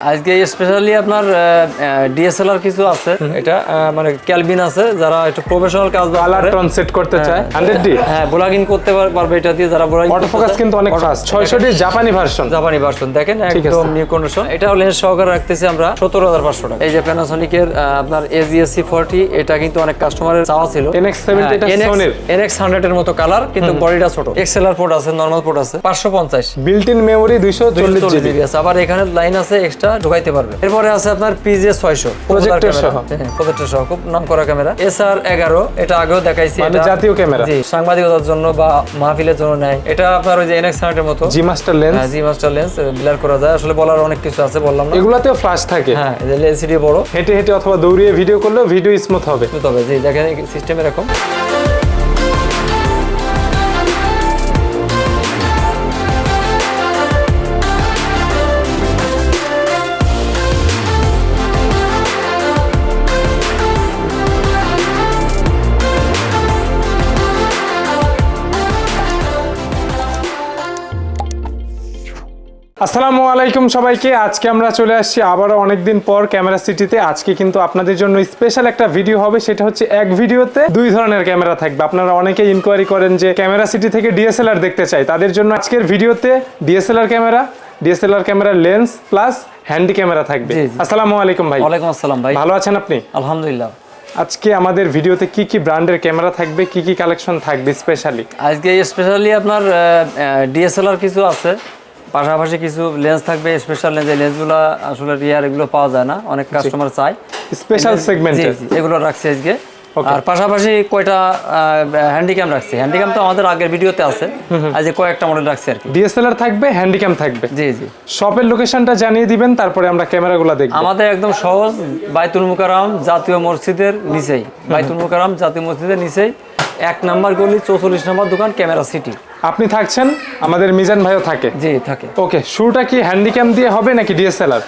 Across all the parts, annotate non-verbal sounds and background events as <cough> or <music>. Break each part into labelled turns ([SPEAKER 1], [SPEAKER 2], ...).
[SPEAKER 1] আজকে স্পেশালি আপনার ডিএসএলআর কিছু আছে। এটা মানে ক্যালবিন আছে যারা একটু প্রফেশনাল কাজ বাজ
[SPEAKER 2] কালার টোন সেট করতে চায়। হান্ড্রেড ডি
[SPEAKER 1] হ্যাঁ ব্লগিং করতে পারবে এটা দিয়ে যারা ব্লগিং
[SPEAKER 2] অটো ফোকাস কিন্তু অনেক ফাস্ট ছয়শো ডি জাপানি ভার্সন
[SPEAKER 1] জাপানি ভার্সন দেখেন একদম নিউ কন্ডিশন এটাও লেন্স সহকারে রাখতেছি আমরা সতেরো হাজার পাঁচশো টাকা। এই যে প্যানাসনিকের আপনার এজিএসসি ফোরটি এটা কিন্তু অনেক কাস্টমারের চাওয়া ছিল।
[SPEAKER 2] NX 70 এটা।
[SPEAKER 1] এনএক্স হান্ড্রেড এর মতো কালার কিন্তু বডিটা ছোট। এক্সেলার পোর্ট আছে নর্মাল পোর্ট আছে পাঁচশো পঞ্চাশ।
[SPEAKER 2] বিল্ট ইন মেমোরি দুইশো চল্লিশ জিবি
[SPEAKER 1] জিবি আছে আবার এখানে লাইন আছে এক্সট্রা ঢুকাইতে পারবে। এরপরে আছে আপনার পিজে ছয়শো।
[SPEAKER 2] সহ।
[SPEAKER 1] প্রজেক্টর সহ খুব নাম করা ক্যামেরা এসআর এগারো এটা আগেও দেখাইছি
[SPEAKER 2] মানে
[SPEAKER 1] এটা-
[SPEAKER 2] জাতীয় ক্যামেরা।
[SPEAKER 1] জি সাংবাদিকতার জন্য বা মাহফিলের জন্য নেয়। এটা আপনার ওই যে এনএক্স হান্ড্রেড মতো।
[SPEAKER 2] G master lens
[SPEAKER 1] G master lens blur করা যায়। আসলে বলার অনেক কিছু আছে বললাম না।
[SPEAKER 2] এগুলাতেও ফ্লাশ থাকে।
[SPEAKER 1] হ্যাঁ এলসিডি বড়।
[SPEAKER 2] হেঁটে হেঁটে অথবা দৌড়িয়ে ভিডিও করলেও ভিডিও স্মুথ হবে।
[SPEAKER 1] তবে জি দেখেন সিস্টেম এরকম।
[SPEAKER 2] আসসালামু আলাইকুম সবাইকে। আজকে আমরা চলে আসছি আবারও অনেকদিন পর ক্যামেরা সিটিতে। আজকে কিন্তু আপনাদের জন্য স্পেশাল একটা ভিডিও হবে। সেটা হচ্ছে এক ভিডিওতে দুই ধরনের ক্যামেরা থাকবে। আপনারা অনেকে ইনকোয়ারি করেন যে ক্যামেরা সিটি থেকে ডিএসএলআর দেখতে চাই। তাদের জন্য আজকের ভিডিওতে DSLR camera DSLR camera lens plus handy camera থাকবে। আসসালামু আলাইকুম ভাই।
[SPEAKER 1] ওয়ালাইকুম আসসালাম ভাই।
[SPEAKER 2] ভালো আছেন আপনি?
[SPEAKER 1] আলহামদুলিল্লাহ।
[SPEAKER 2] আজকে আমাদের ভিডিওতে কি কি ব্র্যান্ডের ক্যামেরা থাকবে কি কি কালেকশন থাকবে স্পেশালি
[SPEAKER 1] আজকে স্পেশালি আপনার ডিএসএলআর কিছু আছে। পাশাপাশি কিছু লেন্স থাকবে স্পেশাল লেন্স এই লেন্সগুলো আসলে রিয়ার এগুলো পাওয়া যায় না অনেক কাস্টমার চায়।
[SPEAKER 2] স্পেশাল
[SPEAKER 1] জি, এগুলো রাখছি আজকে। আর পাশাপাশি কয়টা হ্যান্ডিক্যাম রাখছি। হ্যান্ডিক্যাম তো আমাদের আগের ভিডিওতে আছে। আজকে কয়েকটা মডেল রাখছি আর কি।
[SPEAKER 2] ডিএসএলআর থাকবে হ্যান্ডিক্যাম থাকবে।
[SPEAKER 1] জি জি।
[SPEAKER 2] শপের লোকেশনটা জানিয়ে দিবেন তারপরে আমরা ক্যামেরাগুলো দেখব।
[SPEAKER 1] আমাদের একদম সহজ বাইতুল মুকারাম জাতীয় মসজিদের নিচেই। বাইতুল মুকারাম জাতীয় মসজিদের নিচেই। এক নাম্বার গলি চৌচল্লিশ নম্বর দোকান ক্যামেরা সিটি।
[SPEAKER 2] আপনি থাকছেন আমাদের মিজান ভাইও থাকে।
[SPEAKER 1] জি থাকে।
[SPEAKER 2] ওকে শুরুটা কি হ্যান্ডিক্যাম দিয়ে হবে নাকি ডিএসএলআর?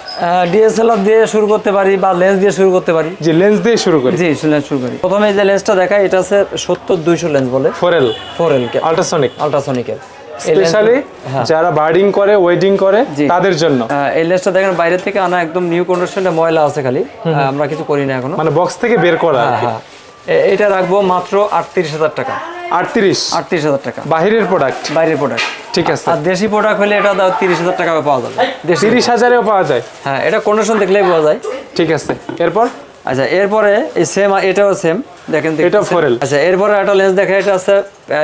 [SPEAKER 1] ডিএসএলআর দিয়ে শুরু করতে পারি বা লেন্স দিয়ে শুরু করতে পারি।
[SPEAKER 2] যে লেন্স দিয়ে শুরু করি।
[SPEAKER 1] জি লেন্স শুরু করি। প্রথমে যে লেন্সটা দেখায় এটা আছে সত্তর দুইশো লেন্স বলে।
[SPEAKER 2] ফোরেল।
[SPEAKER 1] Four L
[SPEAKER 2] ultrasonic.
[SPEAKER 1] আলট্রাসনিকের।
[SPEAKER 2] স্পেশালি যারা বার্ডিং করে ওয়েডিং করে তাদের জন্য।
[SPEAKER 1] এই লেন্সটা দেখেন বাইরে থেকে আনা একদম নিউ কন্ডিশনে ময়লা আছে খালি। আমরা কিছু করি না এখনও।
[SPEAKER 2] মানে বক্স থেকে বের করা
[SPEAKER 1] হ্যাঁ হ্যাঁ। এটা রাখব মাত্র আটত্রিশ হাজার টাকা।
[SPEAKER 2] আটত্রিশ?
[SPEAKER 1] আটত্রিশ হাজার টাকা।
[SPEAKER 2] বাহিরের প্রোডাক্ট
[SPEAKER 1] বাইরের প্রোডাক্ট
[SPEAKER 2] ঠিক আছে।
[SPEAKER 1] আর দেশি প্রোডাক্ট হলে এটা দাও তিরিশ হাজার টাকা পাওয়া যাবে। দেশি
[SPEAKER 2] তিরিশ হাজারেও পাওয়া যায়?
[SPEAKER 1] হ্যাঁ এটা কন্ডিশন দেখলেই পাওয়া যায়।
[SPEAKER 2] ঠিক আছে। এরপর?
[SPEAKER 1] আচ্ছা এরপরে এই সেম এটাও সেম দেখেন?
[SPEAKER 2] এটাও 4L
[SPEAKER 1] আচ্ছা এরপরে একটা লেন্স দেখা এটা আছে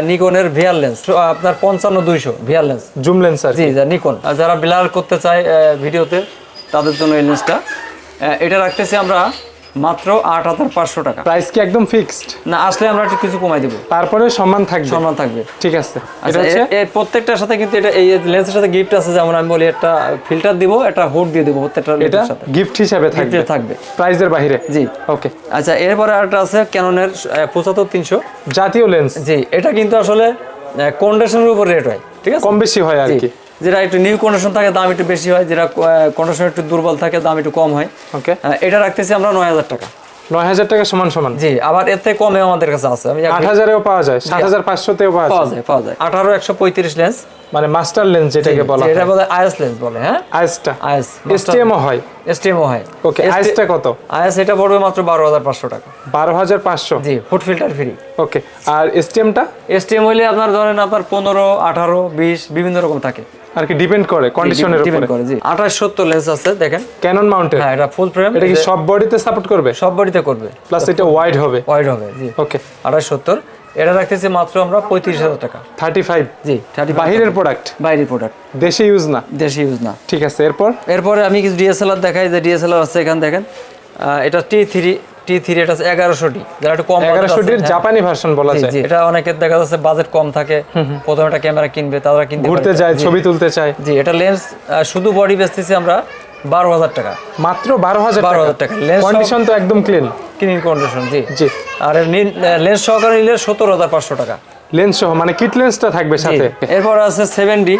[SPEAKER 1] নিকনের ভিআর লেন্স আপনার পঞ্চান্ন দুইশো ভিআর লেন্স
[SPEAKER 2] জুম লেন্স আর
[SPEAKER 1] জি নিকন আর যারা ব্লার করতে চায় ভিডিওতে তাদের জন্য এই লেন্সটা এটা রাখতেছি আমরা মাত্র আট হাজার পাঁচশো টাকা।
[SPEAKER 2] প্রাইস কি একদম ফিক্সড?
[SPEAKER 1] না আসলে আমরা একটু কিছু কমাই দেবো।
[SPEAKER 2] তারপরে সম্মান থাকবে।
[SPEAKER 1] সম্মান থাকবে।
[SPEAKER 2] ঠিক আছে।
[SPEAKER 1] আচ্ছা এর প্রত্যেকটার সাথে কিন্তু এটা এই লেন্সের সাথে গিফট আছে যেমন আমি বলি একটা ফিল্টার দিব একটা হুড দিয়ে দেবো প্রত্যেকটা
[SPEAKER 2] এটা গিফট হিসাবে থাকবে।
[SPEAKER 1] থাকবে।
[SPEAKER 2] প্রাইসের বাইরে।
[SPEAKER 1] জি।
[SPEAKER 2] ওকে
[SPEAKER 1] আচ্ছা এরপরে একটা আছে ক্যাননের পঁচাত্তর তিনশো।
[SPEAKER 2] জাতীয় লেন্স
[SPEAKER 1] জি এটা কিন্তু আসলে কন্ডিশনের উপর রেট হয় ঠিক আছে?
[SPEAKER 2] কম বেশি হয় আর কি।
[SPEAKER 1] যেটা একটু নিউ কন্ডিশন থাকে দাম একটু বেশি হয়। যেটা কন্ডিশন একটু দুর্বল থাকে দাম একটু কম হয়।
[SPEAKER 2] ওকে
[SPEAKER 1] এটা রাখতেছি আমরা নয় হাজার টাকা।
[SPEAKER 2] নয় হাজার টাকা সমান সমান।
[SPEAKER 1] জি আবার এর থেকে কমে আমাদের কাছে আছে। আমি
[SPEAKER 2] আট হাজারেও পাওয়া যায় সাত হাজার পাঁচশোতেও পাওয়া যায়।
[SPEAKER 1] পাওয়া যায়। আঠারো একশো পঁয়ত্রিশ লেন্স
[SPEAKER 2] মানে মাস্টার লেন্স যেটাকে বলা
[SPEAKER 1] এটা বলে আইএস লেন্স বলে হ্যাঁ?
[SPEAKER 2] আইসটা
[SPEAKER 1] আইএস
[SPEAKER 2] এসটিএমও হয়।
[SPEAKER 1] এসটিএমও হয়।
[SPEAKER 2] ওকে আইসটা কত?
[SPEAKER 1] আইএস এটা পড়বে মাত্র বারো হাজার পাঁচশো টাকা।
[SPEAKER 2] বারো হাজার পাঁচশো?
[SPEAKER 1] জি ফুড ফিল্টার ফ্রি
[SPEAKER 2] ওকে আর এসটিএমটা
[SPEAKER 1] এসটিএম হইলে আপনার ধরেন আপনার পনেরো আঠারো বিশ বিভিন্ন রকম থাকে।
[SPEAKER 2] আর কি ডিপেন্ড করে কন্ডিশনের
[SPEAKER 1] ডিপেন্ড
[SPEAKER 2] উপরে।
[SPEAKER 1] করে জি। আঠাশ সত্তর লেন্স আছে দেখেন।
[SPEAKER 2] ক্যানন মাউন্টেড
[SPEAKER 1] হ্যাঁ এটা ফুল ফ্রেম
[SPEAKER 2] এটা কি সব বডিতে সাপোর্ট করবে?
[SPEAKER 1] সব বডিতে করবে।
[SPEAKER 2] প্লাস এটা ওয়াইড হবে?
[SPEAKER 1] ওয়াইড হবে জি।
[SPEAKER 2] ওকে
[SPEAKER 1] আঠাশ সত্তর এটা রাখতেছি মাত্র আমরা পঁয়ত্রিশ হাজার টাকা।
[SPEAKER 2] থার্টি ফাইভ
[SPEAKER 1] জি থার্টি
[SPEAKER 2] বাহিরের প্রোডাক্ট
[SPEAKER 1] বাইরের প্রোডাক্ট
[SPEAKER 2] দেশে ইউজ না?
[SPEAKER 1] দেশি ইউজ না।
[SPEAKER 2] ঠিক আছে এরপর?
[SPEAKER 1] এরপরে আমি কিছু ডিএসএলআর দেখাই যে ডিএসএলআর আছে এখানে দেখেন। এটা টি থ্রি টি থ্রি এটা এগারোশো ডি যারা একটু কম budget
[SPEAKER 2] এগারোশো
[SPEAKER 1] আছে,
[SPEAKER 2] ডির
[SPEAKER 1] হ্যাঁ।
[SPEAKER 2] জাপানি ভার্সন বলা যায়।
[SPEAKER 1] এটা অনেকের দেখা যাচ্ছে বাজেট কম থাকে। প্রথমে একটা ক্যামেরা কিনবে তারা কিনতে
[SPEAKER 2] ঘুরতে। যায় ছবি তুলতে চায়।
[SPEAKER 1] জি এটা লেন্স শুধু বডি বেচতেছি আমরা বারো হাজার টাকা।
[SPEAKER 2] মাত্র বারো হাজার
[SPEAKER 1] 12,000 টাকা। Lens
[SPEAKER 2] কন্ডিশন তো একদম ক্লিন
[SPEAKER 1] ক্লিন কন্ডিশন জি।
[SPEAKER 2] জি।
[SPEAKER 1] আর লেন্স সহকারে নিলে সত্তর হাজার পাঁচশো টাকা।
[SPEAKER 2] লেন্স সহ মানে কিট লেন্সটা থাকবে সাথে।
[SPEAKER 1] এরপর আছে সেভেন ডি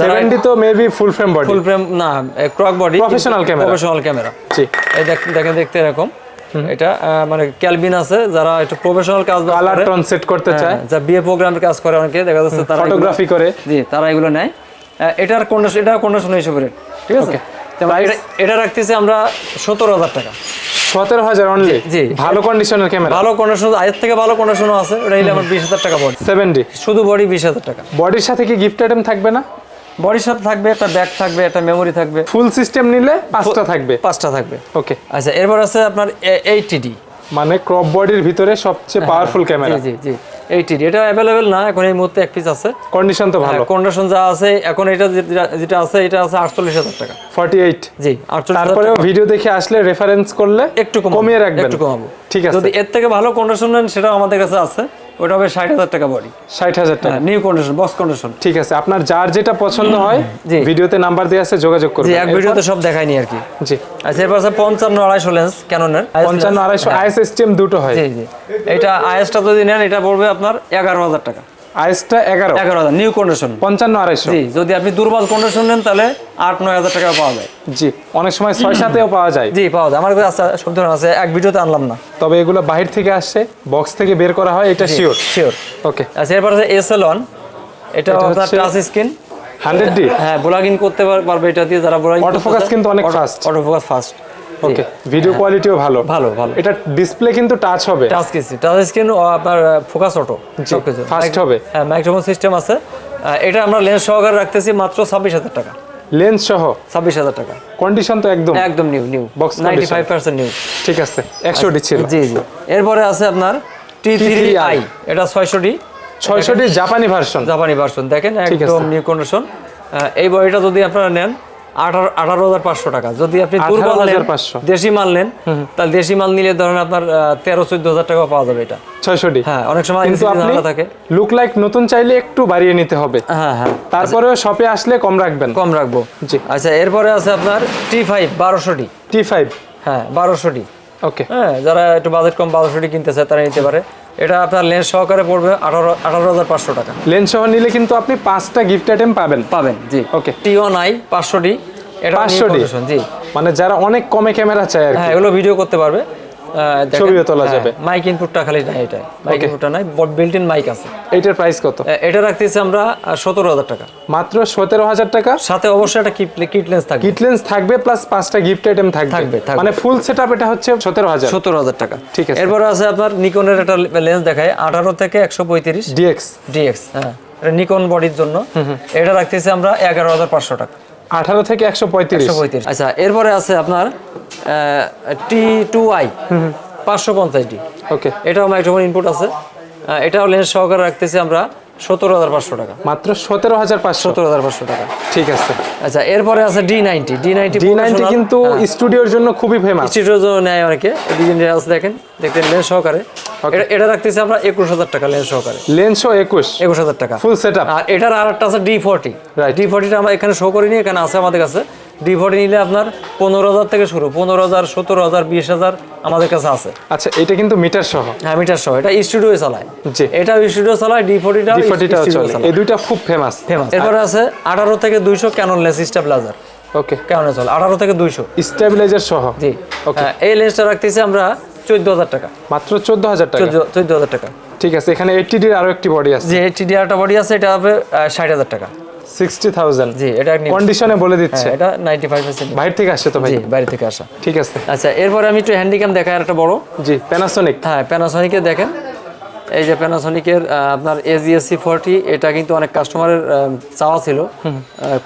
[SPEAKER 2] সেভেন্টি তো maybe full frame body
[SPEAKER 1] full frame না croak body
[SPEAKER 2] Professional camera।
[SPEAKER 1] Professional camera
[SPEAKER 2] জি।
[SPEAKER 1] এই দেখেন দেখতে এরকম। এটা মানে ক্যালভিন আছে যারা একটু প্রফেশনাল কাজ
[SPEAKER 2] কালার টোন সেট করতে চায়।
[SPEAKER 1] হ্যাঁ, যা বিয়ে প্রোগ্রামের কাজ করে অনেকে দেখা যাচ্ছে তারা
[SPEAKER 2] ফটোগ্রাফি করে।
[SPEAKER 1] জি তারা এগুলো নেয়। এটার কন্ডিশন এটা কন্ডিশন হিসেবে rate, ঠিক আছে? এটা- এটা রাখতেছি আমরা সতেরো হাজার টাকা।
[SPEAKER 2] সতেরো হাজার অনলি
[SPEAKER 1] জি।
[SPEAKER 2] ভালো কন্ডিশনের ক্যামেরা
[SPEAKER 1] ভালো কন্ডিশন আগের থেকে ভালো কন্ডিশনও আছে ওটা নিলে আমার বিশ হাজার টাকা বডি।
[SPEAKER 2] সেভেন্টি
[SPEAKER 1] শুধু বডি বিশ হাজার টাকা।
[SPEAKER 2] বডির সাথে কি গিফট আইটেম থাকবে না?
[SPEAKER 1] বডির সাথে থাকবে একটা ব্যাগ থাকবে একটা মেমোরি থাকবে।
[SPEAKER 2] ফুল সিস্টেম নিলে পাঁচটা থাকবে।
[SPEAKER 1] পাঁচটা থাকবে।
[SPEAKER 2] ওকে
[SPEAKER 1] আচ্ছা এরপর আছে আপনার এইটিডি
[SPEAKER 2] মানে ক্রপ বডির ভিতরে সবচেয়ে পাওয়ারফুল ক্যামেরা
[SPEAKER 1] জি জি জি। এইটিডি এটা অ্যাভেলেবেল না এখন এই মুহূর্তে এক পিস আছে।
[SPEAKER 2] কন্ডিশন তো ভালো।
[SPEAKER 1] কন্ডিশন যা আছে এখন এটা যেটা- আছে এটা আছে আটচল্লিশ হাজার টাকা।
[SPEAKER 2] ফর্টি এইট
[SPEAKER 1] জি আটচল্লিশ
[SPEAKER 2] তারপরেও ভিডিও দেখে আসলে রেফারেন্স করলে
[SPEAKER 1] একটু
[SPEAKER 2] কমিয়ে রাখবেন।
[SPEAKER 1] একটু কমাবো।
[SPEAKER 2] ঠিক আছে।
[SPEAKER 1] যদি এর থেকে ভালো কন্ডিশন নেন সেটাও আমাদের কাছে আছে। ওটা হবে ষাট হাজার টাকা বডি
[SPEAKER 2] ষাট হাজার টাকা।
[SPEAKER 1] নিউ কন্ডিশন বক্স কন্ডিশন
[SPEAKER 2] ঠিক আছে আপনার যার যেটা পছন্দ হয়
[SPEAKER 1] জি।
[SPEAKER 2] ভিডিওতে নাম্বার দেওয়া আছে যোগাযোগ করুন
[SPEAKER 1] এক ভিডিওতে সব দেখায়নি আর কি।
[SPEAKER 2] জি।
[SPEAKER 1] আচ্ছা এরপর আছে পঞ্চান্ন আড়াইশো লেন্স ক্যাননের
[SPEAKER 2] পঞ্চান্ন আড়াইশো আইএস সিস্টেম দুটো হয়।
[SPEAKER 1] জি জি। এটা আইএসটা যদি নেন এটা পড়বে আপনার এগারো হাজার টাকা।
[SPEAKER 2] আইএসটা এগারো।
[SPEAKER 1] এগারো হাজার নিউ কন্ডিশন
[SPEAKER 2] পঞ্চান্ন আড়াইশো।
[SPEAKER 1] জি যদি আপনি দুর্বল কন্ডিশন নেন তাহলে আট নয় হাজার টাকা পাওয়া যায়।
[SPEAKER 2] জি অনেক সময় ছয় <clears throat> সাতেও পাওয়া যায়।
[SPEAKER 1] জি পাওয়া যায়। আমার কাছে আছে সব ধরনের আছে এক ভিডিওতে আনলাম না।
[SPEAKER 2] তবে এগুলো বাহির থেকে আসছে বক্স থেকে বের করা হয় এটা শিওর
[SPEAKER 1] শিওর
[SPEAKER 2] ওকে
[SPEAKER 1] আচ্ছা এরপর আছে এস এল এটা আপনার টাচ স্ক্রিন
[SPEAKER 2] হান্ড্রেড ডি
[SPEAKER 1] হ্যাঁ ব্লগিং করতে পারবে এটা দিয়ে যারা ব্লগিং
[SPEAKER 2] Autofocus কিন্তু অনেক fast।
[SPEAKER 1] Autofocus fast
[SPEAKER 2] okay video কোয়ালিটিও ভালো।
[SPEAKER 1] ভালো ভালো।
[SPEAKER 2] এটা ডিসপ্লে কিন্তু টাচ হবে।
[SPEAKER 1] টাচ স্ক্রিন টাচ স্ক্রিন আপনার ফোকাস অটো সবকিছু।
[SPEAKER 2] fast হবে।
[SPEAKER 1] হ্যাঁ মাইক্রোফোন সিস্টেম আছে। এটা আমরা লেন্স সহকারে রাখতেছি মাত্র ছাব্বিশ হাজার টাকা।
[SPEAKER 2] লেন্স সহ?
[SPEAKER 1] ছাব্বিশ হাজার টাকা।
[SPEAKER 2] কন্ডিশন তো একদম।
[SPEAKER 1] একদম new new
[SPEAKER 2] Box
[SPEAKER 1] ninety. Five percent new
[SPEAKER 2] ঠিক আছে একশো ডি ছিল।
[SPEAKER 1] জি জি। এরপরে আছে আপনার টি থ্রি আই এটা ছয়শো ডি।
[SPEAKER 2] ছয়শো ডি জাপানি ভার্সন
[SPEAKER 1] জাপানি ভার্সন দেখেন একদম নিউ কন্ডিশন এই বডিটা যদি আপনারা নেন আঠারো হাজার পাঁচশো টাকা। যদি আপনি দুর্বল নেন
[SPEAKER 2] 18,500
[SPEAKER 1] দেশি মাল নেন তাহলে দেশি মাল নিলে ধরেন আপনার তেরো চোদ্দ হাজার টাকা পাওয়া যাবে এটা। হ্যাঁ অনেক সময়
[SPEAKER 2] কিন্তু আপনি
[SPEAKER 1] থাকে।
[SPEAKER 2] লুক লাইক নতুন চাইলে একটু বাড়িয়ে নিতে হবে।
[SPEAKER 1] হ্যাঁ হ্যাঁ।
[SPEAKER 2] তারপরেও শপে আসলে কম রাখবেন।
[SPEAKER 1] কম রাখব।
[SPEAKER 2] জি।
[SPEAKER 1] আচ্ছা এরপরে আছে আপনার টি ফাইভ বারোশো ডি
[SPEAKER 2] টি ফাইভ
[SPEAKER 1] হ্যাঁ বারোশো ডি
[SPEAKER 2] ওকে
[SPEAKER 1] হ্যাঁ যারা একটু বাজেট কম বারোশো ডি কিনতে চায় তারা নিতে পারে। এটা আপনার লেন্স সহকারে পড়বে আঠারো আঠারো হাজার পাঁচশো টাকা।
[SPEAKER 2] লেন্স সহ নিলে কিন্তু আপনি পাঁচটা গিফট আইটেম পাবেন।
[SPEAKER 1] পাবেন জি।
[SPEAKER 2] ওকে
[SPEAKER 1] টি ওয়ান আই পাঁচশো ডি এটা
[SPEAKER 2] 500D?
[SPEAKER 1] জি।
[SPEAKER 2] মানে যারা অনেক কমে ক্যামেরা চায়
[SPEAKER 1] হ্যাঁ এগুলো ভিডিও করতে পারবে।
[SPEAKER 2] ছবিও তোলা
[SPEAKER 1] হ্যাঁ,
[SPEAKER 2] যাবে।
[SPEAKER 1] মাইক ইনপুটটা খালি নাই এটা মাইক ইনপুটটা নাই বিল্ট ইন মাইক আছে।
[SPEAKER 2] এইটার প্রাইস কত?
[SPEAKER 1] এটা রাখতেছি আমরা সতেরো হাজার টাকা।
[SPEAKER 2] মাত্র সতেরো হাজার টাকা?
[SPEAKER 1] সাথে অবশ্যই একটা কিট কিট লেন্স থাকবে।
[SPEAKER 2] কিট লেন্স থাকবে প্লাস পাঁচটা গিফট আইটেম থাকবে। মানে ফুল সেট আপ এটা হচ্ছে সতেরো হাজার।
[SPEAKER 1] সতেরো হাজার টাকা।
[SPEAKER 2] ঠিক আছে।
[SPEAKER 1] এরপরে আছে আপনার নিকনের একটা লেন্স দেখায় আঠারো থেকে একশো পঁয়ত্রিশ।
[SPEAKER 2] ডিএক্স
[SPEAKER 1] ডিএক্স হ্যাঁ। এটা নিকন বডির জন্য। এটা রাখতেছি আমরা এগারো হাজার পাঁচশো টাকা।
[SPEAKER 2] আঠারো থেকে একশো পঁয়ত্রিশ।
[SPEAKER 1] আচ্ছা এরপরে আছে আপনার টি টু আই পাঁচশো পঞ্চাশ ডি
[SPEAKER 2] ওকে।
[SPEAKER 1] এটাও মাইক্রোফোন ইনপুট আছে। এটাও লেন্স সহকারে রাখতেছি আমরা সতেরো হাজার পাঁচশো টাকা।
[SPEAKER 2] মাত্র সতেরো হাজার পাঁচশো।
[SPEAKER 1] সতেরো হাজার পাঁচশো টাকা।
[SPEAKER 2] ঠিক আছে।
[SPEAKER 1] আচ্ছা এরপরে আছে D ninety D ninety
[SPEAKER 2] D ninety কিন্তু স্টুডিওর জন্য খুবই ফেমাস
[SPEAKER 1] ইনস্টিটিউটের জন্য নেয় অনেকে। ডিজাইন আছে দেখেন। দেখেন লেন্স সহকারে। এটা রাখতেছি আমরা একুশ হাজার টাকা লেন্স সহকারে।
[SPEAKER 2] লেন্সও একুশ?
[SPEAKER 1] একুশ হাজার টাকা।
[SPEAKER 2] ফুল সেট
[SPEAKER 1] আর এটার আর একটা আছে ডি ফোরটি. ডি ফোরটিটা আমরা এখানে শো করিনি এখানে আছে আমাদের কাছে। ডি ফোরটি নিলে আপনার পনেরো হাজার থেকে শুরু পনেরো হাজার সতেরো হাজার বিশ হাজার আমাদের কাছে আছে।
[SPEAKER 2] আচ্ছা এটা কিন্তু মিটার সহ।
[SPEAKER 1] হ্যাঁ মিটার সহ। এটা স্টুডিও চালায়।
[SPEAKER 2] জি।
[SPEAKER 1] এটা স্টুডিও চালায় ডি ফোরটিটা
[SPEAKER 2] ডি ফোর্টিটাও চলে এই দুইটা খুব ফেমাস
[SPEAKER 1] ফেমাস এরপরে আছে আঠারো থেকে দুইশো ক্যানন লেন্স স্টেবিলাইজার
[SPEAKER 2] ওকে
[SPEAKER 1] কেমন চলে। আঠারো থেকে দুইশো।
[SPEAKER 2] স্টেবিলাইজার সহ।
[SPEAKER 1] জি। হ্যাঁ, এই লেন্সটা রাখতেছি আমরা চোদ্দ হাজার টাকা।
[SPEAKER 2] মাত্র চোদ্দ হাজার টাকা?
[SPEAKER 1] চোদ্দ হাজার টাকা।
[SPEAKER 2] ঠিক আছে এখানে এইটিডির আরও একটি বডি আছে।
[SPEAKER 1] যে টিডিআরটা বডি আছে এটা হবে ষাট হাজার টাকা।
[SPEAKER 2] সিক্সটি থাউজেন্ড
[SPEAKER 1] জি এটা।
[SPEAKER 2] কন্ডিশনে বলে দিচ্ছে।
[SPEAKER 1] হ্যাঁ, এটা নাইনটি ফাইভ পার্সেন্ট
[SPEAKER 2] বাইরে থেকে আসছে তো ভাই?
[SPEAKER 1] বাইরে থেকে আসা।
[SPEAKER 2] ঠিক আছে।
[SPEAKER 1] আচ্ছা এরপরে আমি একটু হ্যান্ডিক্যাম দেখাই একটা বড়।
[SPEAKER 2] জি প্যানাসোনিক
[SPEAKER 1] হ্যাঁ প্যানাসনিকের দেখেন। এই যে প্যানাসনিকের আপনার এজিএসসি ফোরটি এটা কিন্তু অনেক কাস্টমারের চাওয়া ছিল।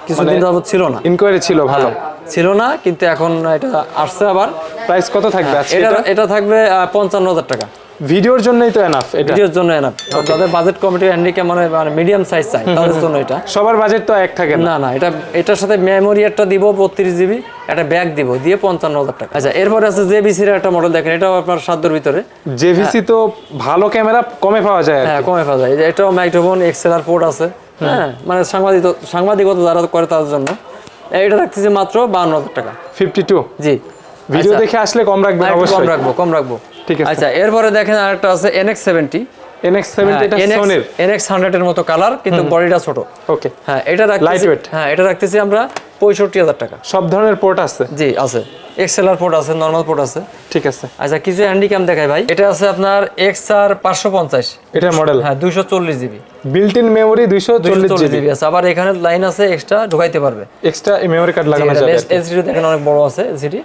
[SPEAKER 1] কিছুদিন যাবত ছিল না।
[SPEAKER 2] ইনকোয়ারি ছিল ভালো।
[SPEAKER 1] ছিল না কিন্তু এখন এটা আসছে আবার।
[SPEAKER 2] প্রাইস কত থাকবে
[SPEAKER 1] এটা
[SPEAKER 2] এটা?
[SPEAKER 1] থাকবে পঞ্চান্ন হাজার টাকা।
[SPEAKER 2] ভিডিওর জন্যই তো এনাফ এটা।
[SPEAKER 1] ভিডিওর জন্য এনাফ তাদের বাজেট কমিটি হ্যান্ডিক্যাম মানে মিডিয়াম সাইজ চাই তাদের জন্য এটা।
[SPEAKER 2] সবার বাজেট তো এক থাকে না।
[SPEAKER 1] না এটা এটার সাথে মেমোরি একটা দিব বত্রিশ জিবি একটা ব্যাগ দিব দিয়ে পঞ্চান্ন হাজার টাকা। আচ্ছা এরপরে আছে জেবিসির একটা মডেল দেখেন এটাও আপনার সাধ্যর ভিতরে।
[SPEAKER 2] জেভিসি তো ভালো ক্যামেরা কমে পাওয়া যায়
[SPEAKER 1] হ্যাঁ কমে পাওয়া যায়। এটাও মাইক্রোফোন এক্সেলার পোর্ট আছে। হ্যাঁ মানে সাংবাদিক সাংবাদিকতা যারা করে তাদের জন্য। এটা রাখতেছি মাত্র বান্ন হাজার টাকা।
[SPEAKER 2] ফিফটি টু
[SPEAKER 1] জি
[SPEAKER 2] ভিডিও দেখে আসলে কম রাখবেন
[SPEAKER 1] আরেকটু কম রাখব কম রাখব।
[SPEAKER 2] ঠিক আছে।
[SPEAKER 1] আচ্ছা এরপরে দেখেন আরেকটা আছে এনএক্স সেভেন্টি
[SPEAKER 2] এনএক্স সেভেন্টি এটা সোনির
[SPEAKER 1] এর মতো কালার কিন্তু বডিটা ছোট।
[SPEAKER 2] ওকে
[SPEAKER 1] হ্যাঁ এটা রাখতেছি। হ্যাঁ এটা রাখতেছি আমরা পঁয়ষট্টি হাজার টাকা।
[SPEAKER 2] সব ধরনের পোর্ট আছে?
[SPEAKER 1] জি আছে। এক্সেলার পোর্ট আছে নর্মাল পোর্ট আছে।
[SPEAKER 2] ঠিক আছে।
[SPEAKER 1] আচ্ছা কিছু হ্যান্ডিক্যাম দেখায় ভাই। এটা আছে আপনার এক্স আর পাঁচশো পঞ্চাশ।
[SPEAKER 2] এটা মডেল
[SPEAKER 1] হ্যাঁ দুইশো চল্লিশ জিবি।
[SPEAKER 2] বিল্ট ইন মেমোরি দুইশো চল্লিশ জিবি
[SPEAKER 1] আছে। আবার এখানে লাইন আছে এক্সট্রা ঢুকাইতে পারবে।
[SPEAKER 2] এক্সট্রা মেমোরি কার্ড লাগানো যাবে
[SPEAKER 1] এসডি দেখেন অনেক বড় আছে এসডি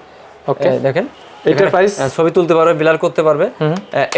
[SPEAKER 2] ওকে
[SPEAKER 1] দেখেন। এখানে,
[SPEAKER 2] price?
[SPEAKER 1] আহ, ছবি তুলতে পারবে বিলার করতে পারবে।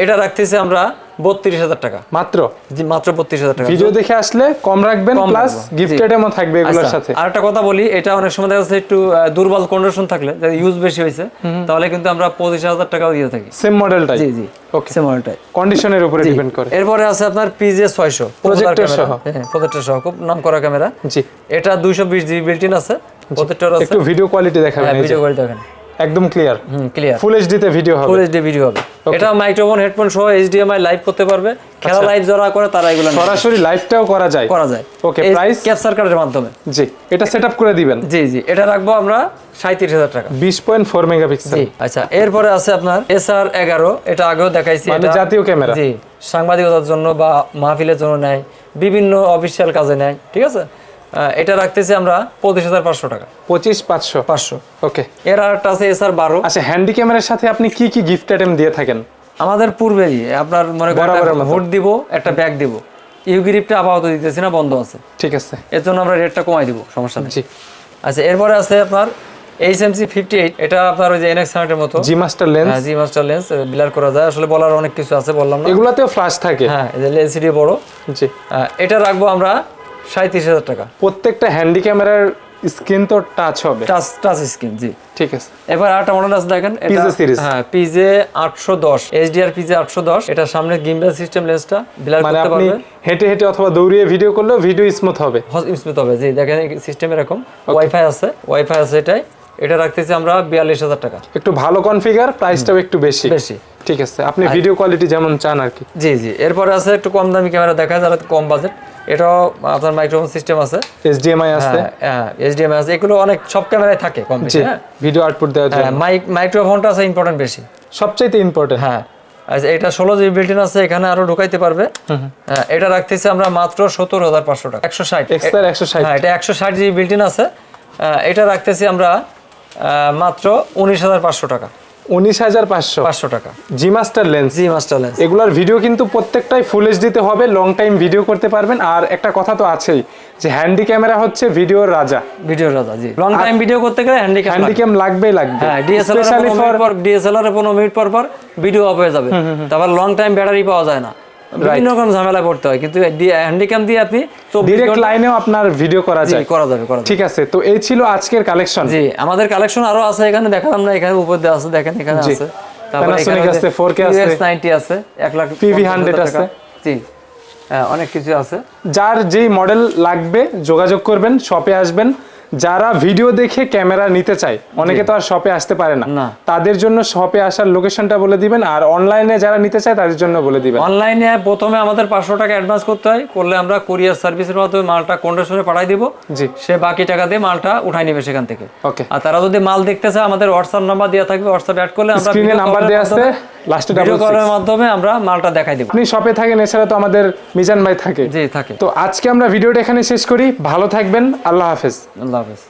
[SPEAKER 1] এটা রাখতেছি আমরা বত্রিশ হাজার টাকা।
[SPEAKER 2] মাত্র?
[SPEAKER 1] জি মাত্র বত্রিশ হাজার টাকা।
[SPEAKER 2] ভিডিও দেখে আসলে কম রাখবেন প্লাস। গিফট আইটেমও থাকবে এগুলোর
[SPEAKER 1] আচ্ছা,
[SPEAKER 2] সাথে।
[SPEAKER 1] আরেকটা কথা বলি এটা অনেক সময় দেখা যাচ্ছে একটু দুর্বল কন্ডিশন থাকলে ইউজ বেশি হয়েছে তাহলে কিন্তু আমরা পঁচিশ হাজার টাকাও দিয়ে থাকি।
[SPEAKER 2] সেম মডেলটাই
[SPEAKER 1] জি জি
[SPEAKER 2] Okay.
[SPEAKER 1] সে মডেলটাই
[SPEAKER 2] কন্ডিশনের উপরে ডিপেন্ড করে।
[SPEAKER 1] এরপরে আছে আপনার পিজে ছয়শো
[SPEAKER 2] Projector সহ।
[SPEAKER 1] হ্যাঁ প্রজেক্টর সহ খুব নাম করা ক্যামেরা
[SPEAKER 2] জি
[SPEAKER 1] এটা দুইশো বিশ জিবি বিল্টিন আছে প্রজেক্টর আছে
[SPEAKER 2] একটু ভিডিও কোয়ালিটি দেখাবেন
[SPEAKER 1] হ্যাঁ ভিডিও করে দেখেন
[SPEAKER 2] একদম ক্লিয়ার
[SPEAKER 1] হুম ক্লিয়ার
[SPEAKER 2] ফুল এইচডি তে ভিডিও হবে।
[SPEAKER 1] ফুল এইচডি ভিডিও হবে। এটা মাইক্রোফোন হেডফোন সহ এইচডিএমআই লাইভ করতে পারবে। খেলা লাইভ যারা করে তারা এগুলো
[SPEAKER 2] সরাসরি লাইভটাও করা যায়।
[SPEAKER 1] করা যায়।
[SPEAKER 2] Okay, price?
[SPEAKER 1] ক্যাপচার কার্ডের মাধ্যমে।
[SPEAKER 2] জি এটা সেটআপ করে দিবেন।
[SPEAKER 1] জি জি এটা রাখব আমরা সাঁত্রিশ হাজার টাকা।
[SPEAKER 2] বিশ পয়েন্ট ফোর মেগাপিক্সেল
[SPEAKER 1] জি আচ্ছা এরপরে আছে আপনার এস আর এগারো এটা আগেও দেখাইছি
[SPEAKER 2] মানে
[SPEAKER 1] এটা-
[SPEAKER 2] জাতীয় ক্যামেরা।
[SPEAKER 1] জি সাংবাদিকতার জন্য বা মাহফিলের জন্য নেয় বিভিন্ন অফিসিয়াল কাজে নেয় ঠিক আছে? এটা রাখতেছি আমরা পঁচিশ হাজার পাঁচশো টাকা।
[SPEAKER 2] পঁচিশ পাঁচশো।
[SPEAKER 1] পাঁচশো
[SPEAKER 2] ওকে।
[SPEAKER 1] এর আর একটা আছে এস আর বারো।
[SPEAKER 2] আচ্ছা হ্যান্ডি ক্যামেরার সাথে আপনি কি কি গিফট আইটেম দিয়ে থাকেন?
[SPEAKER 1] আমাদের পূর্বেই আপনার মনে করেন। হুড দিব একটা ব্যাগ দিব। ইউগিরিপটা আপাতত দিতেছি না বন্ধ আছে।
[SPEAKER 2] ঠিক আছে।
[SPEAKER 1] এর জন্য আমরা রেটটা কমাই দিব সমস্যা নেই। আচ্ছা এরপরে আছে আপনার H M C fifty eight এটা আপনার ওই যে এনএক্স হান্ড্রেডের মতো।
[SPEAKER 2] G master lens
[SPEAKER 1] G master lens blur করা যায়। আসলে বলার অনেক কিছু আছে বললাম না।
[SPEAKER 2] এগুলাতেও ফ্লাশ থাকে।
[SPEAKER 1] হ্যাঁ এলসিডি বড়।
[SPEAKER 2] জি।
[SPEAKER 1] এটা রাখব আমরা সাঁত্রিশ হাজার টাকা।
[SPEAKER 2] প্রত্যেকটা হ্যান্ডি ক্যামেরার স্ক্রিন তো টাচ হবে।
[SPEAKER 1] টাচ টাচ স্ক্রিন জি।
[SPEAKER 2] ঠিক আছে।
[SPEAKER 1] এবার আরেকটা মডেল আছে দেখেন
[SPEAKER 2] PJ series।
[SPEAKER 1] হ্যাঁ পিজে আটশো দশ এইচডিআর পিজে আটশো দশ এটা সামনে গিম্বেল সিস্টেম লেন্সটা বিলার করতে পারবে।
[SPEAKER 2] হেঁটে হেঁটে অথবা দৌড়িয়ে ভিডিও করলেও ভিডিও স্মুথ হবে।
[SPEAKER 1] স্মুথ হবে জি দেখেন সিস্টেম এরকম। ওয়াইফাই আছে ওয়াইফাই আছে এটাই। এটা রাখতেছি আমরা বিয়াল্লিশ হাজার টাকা।
[SPEAKER 2] একটু ভালো কনফিগার প্রাইসটাও একটু বেশি।
[SPEAKER 1] বেশি।
[SPEAKER 2] ঠিক আছে আপনি ভিডিও কোয়ালিটি যেমন চান আর কি।
[SPEAKER 1] জি জি এরপরে আছে একটু কম দামি ক্যামেরা দেখায় যারা কম বাজেট এটাও আপনার মাইক্রোফোন সিস্টেম আছে।
[SPEAKER 2] এইচডিএমআই আছে।
[SPEAKER 1] হ্যাঁ এইচডিএমআই আছে। এগুলো অনেক সব ক্যামেরায় থাকে কম বেশি হ্যাঁ।
[SPEAKER 2] ভিডিও আউটপুট দেওয়ার জন্য।
[SPEAKER 1] মাইক মাইক্রোফোনটা আছে ইম্পর্টেন্ট বেশি।
[SPEAKER 2] সবচাইতে ইম্পর্টেন্ট
[SPEAKER 1] হ্যাঁ আচ্ছা এটা ষোলো জিবি বিল্টিন আছে এখানে আরও ঢুকাইতে পারবে। হ্যাঁ এটা রাখতেছি আমরা মাত্র সত্তর হাজার পাঁচশো টাকা। একশো ষাট।
[SPEAKER 2] এক্সট্রা একশো ষাট।
[SPEAKER 1] হ্যাঁ এটা একশো ষাট জিবি বিল্টিন আছে। এটা রাখতেছি আমরা মাত্র উনিশ হাজার পাঁচশো টাকা।
[SPEAKER 2] উনিশ হাজার পাঁচশো।
[SPEAKER 1] পাঁচশো টাকা।
[SPEAKER 2] G master lens
[SPEAKER 1] G master lens
[SPEAKER 2] এগুলোর ভিডিও কিন্তু প্রত্যেকটাই ফুল এইচডিতে হবে লং টাইম ভিডিও করতে পারবেন। আর একটা কথা তো আছেই যে হ্যান্ডি ক্যামেরা হচ্ছে ভিডিওর রাজা।
[SPEAKER 1] ভিডিওর রাজা জি। লং টাইম ভিডিও করতে গেলে হ্যান্ডি
[SPEAKER 2] হ্যান্ডি ক্যাম লাগবেই লাগবে।
[SPEAKER 1] হ্যাঁ ডিএসএলআর পর ডিএসএলআর পনেরো মিনিট পর পর ভিডিও অফ হয়ে যাবে। তারপর লং টাইম ব্যাটারি পাওয়া যায় না। বিভিন্ন রকম ঝামেলা পড়তে হয়। কিন্তু হ্যান্ডিক্যাম দিয়ে আপনি
[SPEAKER 2] ডিরেক্ট লাইনেও আপনার ভিডিও করা যায়।
[SPEAKER 1] করা যাবে করা
[SPEAKER 2] ঠিক আছে তো এই ছিল আজকের কালেকশন
[SPEAKER 1] জি আমাদের কালেকশন আরও আছে এখানে দেখালাম না এখানে উপর দিয়ে আছে দেখেন এখানে। আছে। তারপর এখানে
[SPEAKER 2] আছে, 4K আছে।
[SPEAKER 1] নাইনটি আছে এক লাখ
[SPEAKER 2] PV
[SPEAKER 1] পঞ্চাশ হাজার
[SPEAKER 2] 100 আছে।
[SPEAKER 1] জি হ্যাঁ অনেক কিছু আছে।
[SPEAKER 2] যার যেই মডেল লাগবে যোগাযোগ করবেন শপে আসবেন। যারা ভিডিও দেখে ক্যামেরা নিতে চায় অনেকে তো আর শপে আসতে পারে না। তাদের জন্য শপে আসার লোকেশনটা বলে দিবেন আর অনলাইনে যারা নিতে চায় তাদের জন্য বলে দিবেন।
[SPEAKER 1] অনলাইনে প্রথমে আমাদের পাঁচশো টাকা অ্যাডভান্স করতে হয় করলে আমরা কুরিয়ার সার্ভিসের মাধ্যমে মালটা কন্ডিশনে পাঠাই দিব।
[SPEAKER 2] জি।
[SPEAKER 1] সে বাকি টাকা দিয়ে মালটা উঠাই নেবে সেখান থেকে।
[SPEAKER 2] ওকে
[SPEAKER 1] আর তারা যদি মাল দেখতে চায় আমাদের হোয়াটসঅ্যাপ নাম্বার দেওয়া থাকবে হোয়াটসঅ্যাপ অ্যাড করলে আমরা
[SPEAKER 2] স্ক্রিনে নাম্বার দেওয়া আছে লাস্টে
[SPEAKER 1] ভিডিও কলের মাধ্যমে আমরা মালটা দেখাই দেব।
[SPEAKER 2] আপনি শপে থাকেন এছাড়া তো আমাদের মিজান ভাই থাকে।
[SPEAKER 1] জি থাকে।
[SPEAKER 2] তো আজকে আমরা ভিডিওটা এখানে শেষ করি। ভালো থাকবেন আল্লাহ হাফেজ।
[SPEAKER 1] আল্লাহ হাফেজ